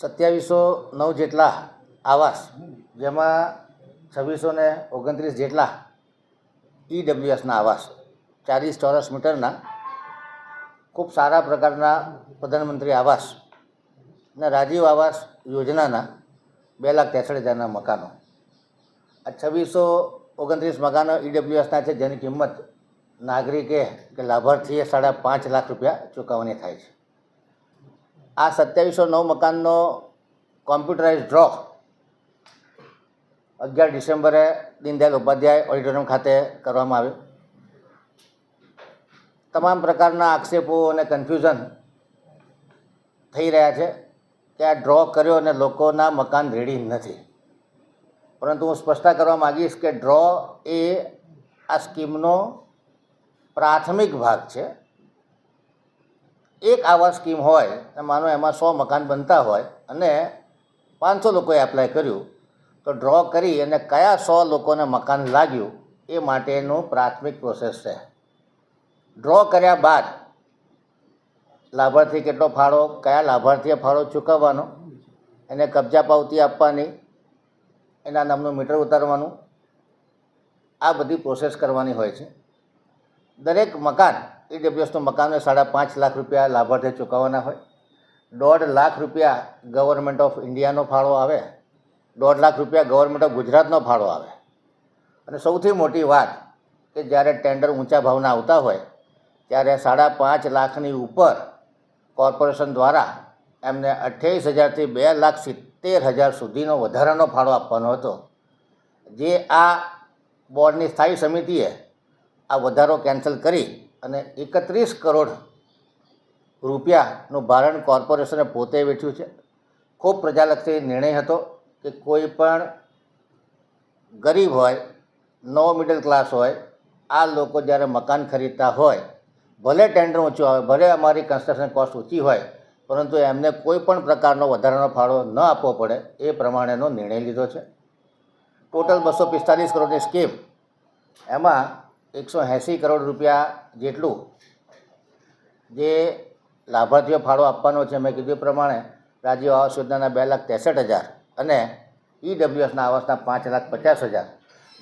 સત્યાવીસો નવ જેટલા આવાસ, જેમાં છવ્વીસો ને ઓગણત્રીસ જેટલા ઈડબ્લ્યુએસના આવાસ, ચાલીસ ચોરસ મીટરના ખૂબ સારા પ્રકારના પ્રધાનમંત્રી આવાસ અને રાજીવ આવાસ યોજનાના બે લાખ ત્રેસઠ હજારના મકાનો. આ છવ્વીસો ઓગણત્રીસ મકાનો ઈડબ્લ્યુએસના છે, જેની કિંમત નાગરિકે કે લાભાર્થીએ સાડા પાંચ લાખ રૂપિયા ચૂકવવાની થાય છે. આ સત્યાવીસો નવ મકાનનો કોમ્પ્યુટરાઇઝ ડ્રો અગિયાર ડિસેમ્બરે દીનદયાલ ઉપાધ્યાય ઓડિટોરિયમ ખાતે કરવામાં આવ્યો. તમામ પ્રકારના આક્ષેપો અને કન્ફ્યુઝન થઈ રહ્યા છે કે આ ડ્રો કર્યો અને લોકોના મકાન રેડી નથી. પરંતુ હું સ્પષ્ટતા કરવા માગીશ કે ડ્રો એ આ સ્કીમનો પ્રાથમિક ભાગ છે. એક આવા સ્કીમ હોય માનો એમાં સો મકાન બનતા હોય અને પાંચસો લોકોએ એપ્લાય કર્યું, તો ડ્રો કરી અને કયા સો લોકોને મકાન લાગ્યું એ માટેનું પ્રાથમિક પ્રોસેસ છે. ડ્રો કર્યા બાદ લાભાર્થી કેટલો ફાળો, કયા લાભાર્થીએ ફાળો ચૂકવવાનો, એને કબજા પાવતી આપવાની, એના નામનું મીટર ઉતારવાનું, આ બધી પ્રોસેસ કરવાની હોય છે. દરેક મકાન ઈડબ્લ્યુએસનું મકાનને સાડા પાંચ લાખ રૂપિયા લાભાર્થે ચૂકવવાના હોય. દોઢ લાખ રૂપિયા ગવર્મેન્ટ ઓફ ઇન્ડિયાનો ફાળો આવે. દોઢ લાખ રૂપિયા ગવર્મેન્ટ ઓફ ગુજરાતનો ફાળો આવે. અને સૌથી મોટી વાત કે જ્યારે ટેન્ડર ઊંચા ભાવના આવતા હોય, ત્યારે સાડા પાંચ લાખની ઉપર કોર્પોરેશન દ્વારા એમને અઠ્યાવીસ હજારથી બે લાખ સિત્તેર હજાર સુધીનો વધારાનો ફાળો આપવાનો હતો. જે આ બોર્ડની સ્થાયી સમિતિએ આ વધારો કેન્સલ કરી અને એકત્રીસ કરોડ રૂપિયાનું ભારણ કોર્પોરેશને પોતે વેઠ્યું છે. ખૂબ પ્રજાલક્ષી નિર્ણય હતો કે કોઈ પણ ગરીબ હોય, નો મિડલ ક્લાસ હોય, આ લોકો જ્યારે મકાન ખરીદતા હોય, ભલે ટેન્ડર ઊંચું આવે, ભલે અમારી કન્સ્ટ્રક્શન કોસ્ટ ઊંચી હોય, પરંતુ એમને કોઈ પણ પ્રકારનો વધારાનો ફાળો ન આપવો પડે એ પ્રમાણેનો નિર્ણય લીધો છે. ટોટલ બસો પિસ્તાલીસ કરોડની સ્કીમ એમાં એકસો એંસી કરોડ રૂપિયા જેટલું જે લાભાર્થીઓ ફાળો આપવાનો છે, મેં કીધું પ્રમાણે રાજીવ આવાસ યોજનાના બે લાખ ત્રેસઠ હજાર અને ઈડબ્લ્યુએસના આવાસના પાંચ લાખ પચાસ હજાર,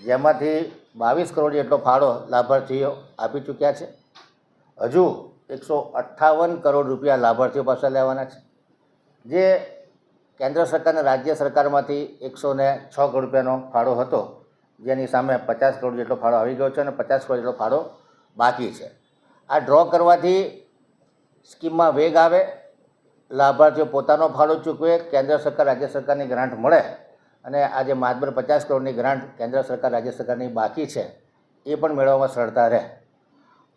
જેમાંથી બાવીસ કરોડ જેટલો ફાળો લાભાર્થીઓ આપી ચૂક્યા છે. હજુ એકસો અઠ્ઠાવન કરોડ રૂપિયા લાભાર્થીઓ પાસે લેવાના છે. જે કેન્દ્ર સરકાર અને રાજ્ય સરકારમાંથી એકસો છ કરોડ રૂપિયાનો ફાળો હતો જેની સામે પચાસ કરોડ જેટલો ફાળો આવી ગયો છે અને પચાસ કરોડ જેટલો ફાળો બાકી છે. આ ડ્રો કરવાથી સ્કીમમાં વેગ આવે, લાભાર્થીઓ પોતાનો ફાળો ચૂકવે, કેન્દ્ર સરકાર, રાજ્ય સરકારની ગ્રાન્ટ મળે અને આજે માતબર પચાસ કરોડની ગ્રાન્ટ કેન્દ્ર સરકાર, રાજ્ય સરકારની બાકી છે, એ પણ મેળવવામાં સરળતા રહે.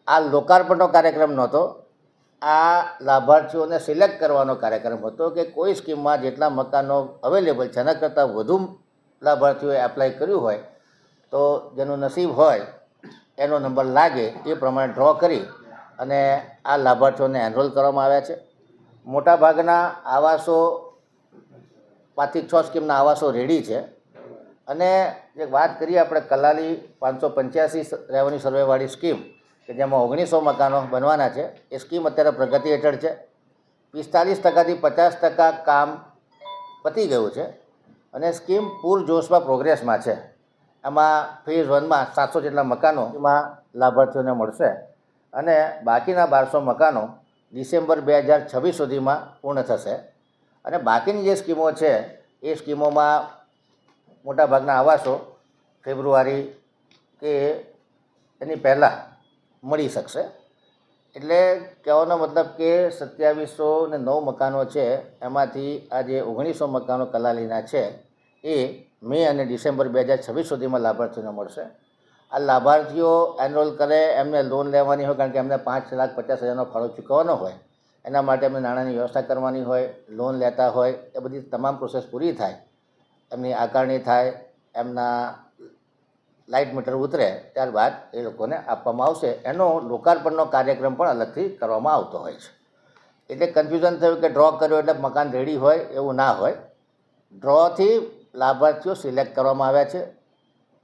આ લોકાર્પણનો કાર્યક્રમ નહોતો. આ લાભાર્થીઓને સિલેક્ટ કરવાનો કાર્યક્રમ હતો કે કોઈ સ્કીમમાં જેટલા મકાનો અવેલેબલ છે, એના કરતાં વધુ લાભાર્થીઓએ એપ્લાય કર્યું હોય તો જેનું નસીબ હોય, એનો નંબર લાગે, એ પ્રમાણે ડ્રો કરી અને આ લાભાર્થીઓને એનરોલ કરવામાં આવ્યા છે. મોટાભાગના આવાસો, પાંચથી છ સ્કીમના આવાસો રેડી છે. અને જે વાત કરીએ આપણે કલાલી પાંચસો પંચ્યાસી રેવન્યુ સર્વેવાળી સ્કીમ, કે જેમાં ઓગણીસો મકાનો બનવાના છે. એ સ્કીમ અત્યારે પ્રગતિ હેઠળ છે. પિસ્તાલીસ ટકાથી પચાસ ટકા કામ પતી ગયું છે. અને સ્કીમ પૂરજોશમાં પ્રોગ્રેસમાં છે. આમાં ફેઝ વનમાં સાતસો જેટલા મકાનો એમાં લાભાર્થીઓને મળશે. અને બાકીના બારસો મકાનો ડિસેમ્બર બે હજાર છવ્વીસ સુધીમાં પૂર્ણ થશે. અને બાકીની જે સ્કીમો છે, એ સ્કીમોમાં મોટાભાગના આવાસો ફેબ્રુઆરી કે એની પહેલાં મળી શકશે. એટલે કહેવાનો મતલબ કે સત્યાવીસો ને નવ મકાનો છે, એમાંથી આ જે ઓગણીસો મકાનો કલાલીના છે. એ મે અને ડિસેમ્બર બે હજાર છવ્વીસ સુધીમાં લાભાર્થીઓને મળશે. આ લાભાર્થીઓ એનરોલ કરે, એમને લોન લેવાની હોય, કારણ કે એમને પાંચ લાખ પચાસ હજારનો ફાળો ચૂકવવાનો હોય. એના માટે એમને નાણાંની વ્યવસ્થા કરવાની હોય, લોન લેતા હોય, એ બધી તમામ પ્રોસેસ પૂરી થાય. એમની આકારણી થાય, એમના લાઇટ મીટર ઉતરે, ત્યારબાદ એ લોકોને આપવામાં આવશે. એનો લોકાર્પણનો કાર્યક્રમ પણ અલગથી કરવામાં આવતો હોય છે. એટલે કન્ફ્યુઝન થયું કે ડ્રો કર્યો એટલે મકાન રેડી હોય, એવું ના હોય. ડ્રોથી લાભાર્થીઓ સિલેક્ટ કરવામાં આવ્યા છે.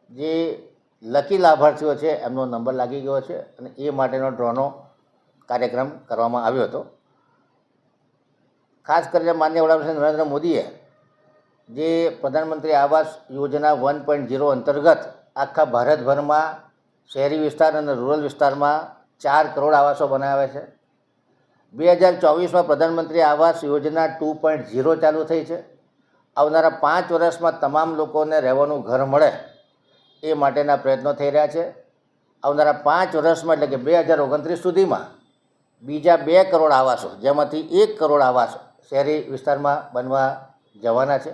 જે લકી લાભાર્થીઓ છે, એમનો નંબર લાગી ગયો છે અને એ માટેનો ડ્રોનો કાર્યક્રમ કરવામાં આવ્યો હતો. ખાસ કરીને માન્ય વડાપ્રધાન નરેન્દ્ર મોદીએ જે પ્રધાનમંત્રી Awas Yojana one point zero અંતર્ગત આખા ભારતભરમાં શહેરી વિસ્તાર અને રૂરલ વિસ્તારમાં ચાર કરોડ આવાસો બનાવ્યા છે. બે હજાર ચોવીસમાં પ્રધાનમંત્રી Awas Yojana two point zero ચાલુ થઈ છે. આવનારા પાંચ વર્ષમાં તમામ લોકોને રહેવાનું ઘર મળે એ માટેના પ્રયત્નો થઈ રહ્યા છે. આવનારા પાંચ વર્ષમાં એટલે કે બે હજાર ઓગણત્રીસ સુધીમાં બીજા બે કરોડ આવાસો, જેમાંથી એક કરોડ આવાસો શહેરી વિસ્તારમાં બનવા જવાના છે.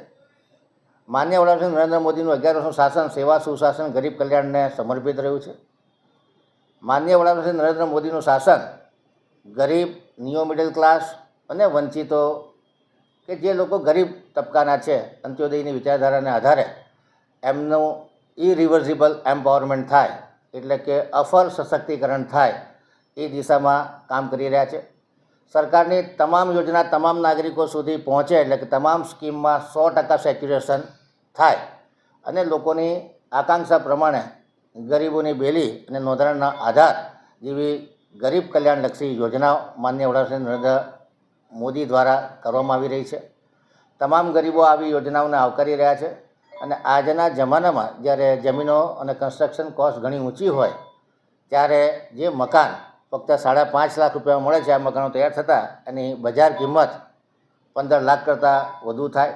માન્ય વડાપ્રધાન નરેન્દ્ર મોદીનું અગિયાર વર્ષનું શાસન, સેવા, સુશાસન, ગરીબ કલ્યાણને સમર્પિત રહ્યું છે. માન્ય વડાપ્રધાન નરેન્દ્ર મોદીનું શાસન ગરીબ નિયો મિડલ ક્લાસ અને વંચિતો કે જે લોકો ગરીબ તબક્કાના છે, અંત્યોદયની વિચારધારાને આધારે એમનું ઇરિવર્સિબલ એમ્પાવરમેન્ટ થાય, એટલે કે અફર સશક્તિકરણ થાય, એ દિશામાં કામ કરી રહ્યા છે. સરકારની તમામ યોજના તમામ નાગરિકો સુધી પહોંચે, એટલે કે તમામ સ્કીમમાં સો ટકા સેચ્યુરેશન થાય. અને લોકોની આકાંક્ષા પ્રમાણે ગરીબોની બેલી અને નોંધણીના આધાર જેવી ગરીબ કલ્યાણલક્ષી યોજનાઓ માન્ય વડાપ્રધાન નરેન્દ્ર મોદી દ્વારા કરવામાં આવી રહી છે. તમામ ગરીબો આવી યોજનાઓને આવકારી રહ્યા છે અને આજના જમાનામાં જ્યારે જમીનો અને કન્સ્ટ્રક્શન કોસ્ટ ઘણી ઊંચી હોય, ત્યારે જે મકાન ફક્ત સાડા પાંચ લાખ રૂપિયામાં મળે છે, આ મકાનો તૈયાર થતાં એની બજાર કિંમત પંદર લાખ કરતાં વધુ થાય.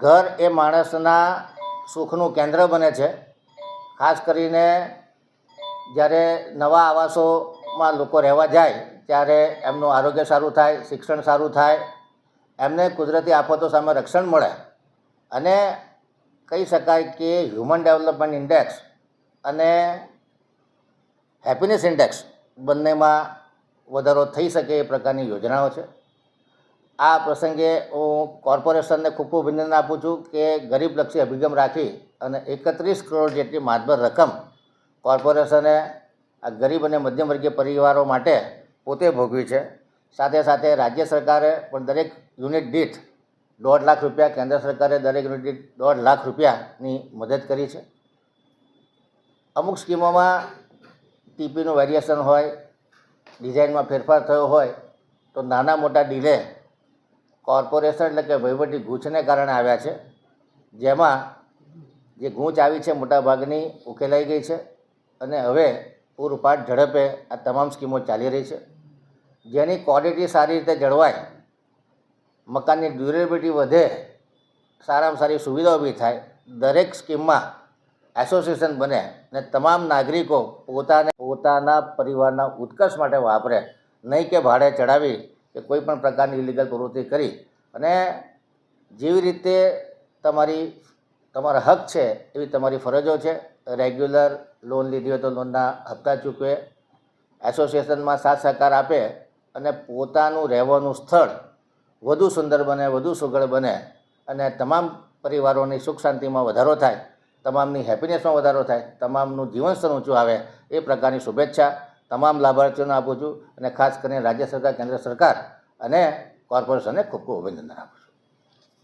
ઘર એ માણસના સુખનું કેન્દ્ર બને છે. ખાસ કરીને જ્યારે નવા આવાસોમાં લોકો રહેવા જાય, ત્યારે એમનું આરોગ્ય સારું થાય, શિક્ષણ સારું થાય, એમને કુદરતી આફતો સામે રક્ષણ મળે. અને કહી શકાય કે હ્યુમન ડેવલપમેન્ટ ઇન્ડેક્સ અને હેપીનેસ ઇન્ડેક્સ બંનેમાં વધારો થઈ શકે એ પ્રકારની યોજનાઓ છે. આ પ્રસંગે હું કોર્પોરેશનને ખૂબ ખૂબ અભિનંદન આપું છું કે ગરીબલક્ષી અભિગમ રાખી અને એકત્રીસ કરોડ જેટલી માતબર રકમ કોર્પોરેશને આ ગરીબ અને મધ્યમ વર્ગીય પરિવારો માટે પોતે ભોગવી છે. સાથે સાથે રાજ્ય સરકારે પણ દરેક યુનિટ દીઠ દોઢ લાખ રૂપિયા, કેન્દ્ર સરકારે દરેક યુનિટ દીઠ દોઢ લાખ રૂપિયાની મદદ કરી છે. અમુક સ્કીમોમાં ટીપીનું વેરિએશન હોય, ડિઝાઇનમાં ફેરફાર થયો હોય, તો નાના મોટા ડીલે કોર્પોરેશન એટલે કે વહીવટી ગૂંચને કારણે આવ્યા છે. જેમાં જે ગૂંચ આવી છે, મોટાભાગની ઉકેલાઈ ગઈ છે. અને હવે પૂરપાટ ઝડપે આ તમામ સ્કીમો ચાલી રહી છે. જેની ક્વોલિટી સારી રીતે જળવાય, મકાનની ડ્યુરેબિલિટી વધે, સારામાં સારી સુવિધાઓ ઊભી થાય, દરેક સ્કીમમાં એસોસિએશન બને અને તમામ નાગરિકો પોતાને પોતાના પરિવારના ઉત્કર્ષ માટે વાપરે, નહીં કે ભાડે ચડાવી કે કોઈ પણ પ્રકારની ઇલીગલ પ્રવૃત્તિ કરી. અને જેવી રીતે તમારી, તમારા હક છે એવી તમારી ફરજો છે રેગ્યુલર લોન લીધી હોય તો લોનના હપ્તા ચૂકવે. એસોસિએશનમાં સાથ સહકાર આપે અને પોતાનું રહેવાનું સ્થળ વધુ સુંદર બને, વધુ સુઘડ બને અને તમામ પરિવારોની સુખ શાંતિમાં વધારો થાય, તમામની હેપીનેસમાં વધારો થાય, તમામનું જીવન સ્તર ઊંચું આવે એ પ્રકારની શુભેચ્છા તમામ લાભાર્થીઓને આપું છું અને ખાસ કરીને રાજ્ય સરકાર, કેન્દ્ર સરકાર અને કોર્પોરેશનને ખૂબ ખૂબ અભિનંદન આપું છું.